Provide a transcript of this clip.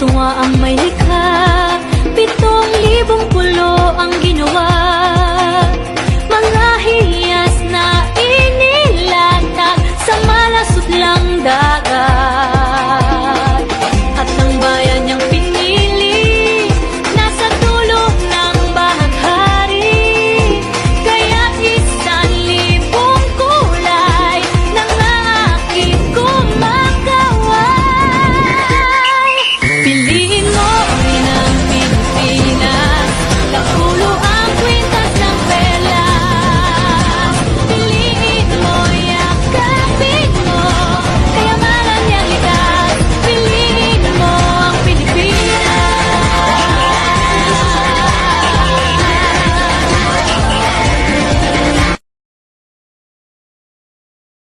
Tuwa ang may likha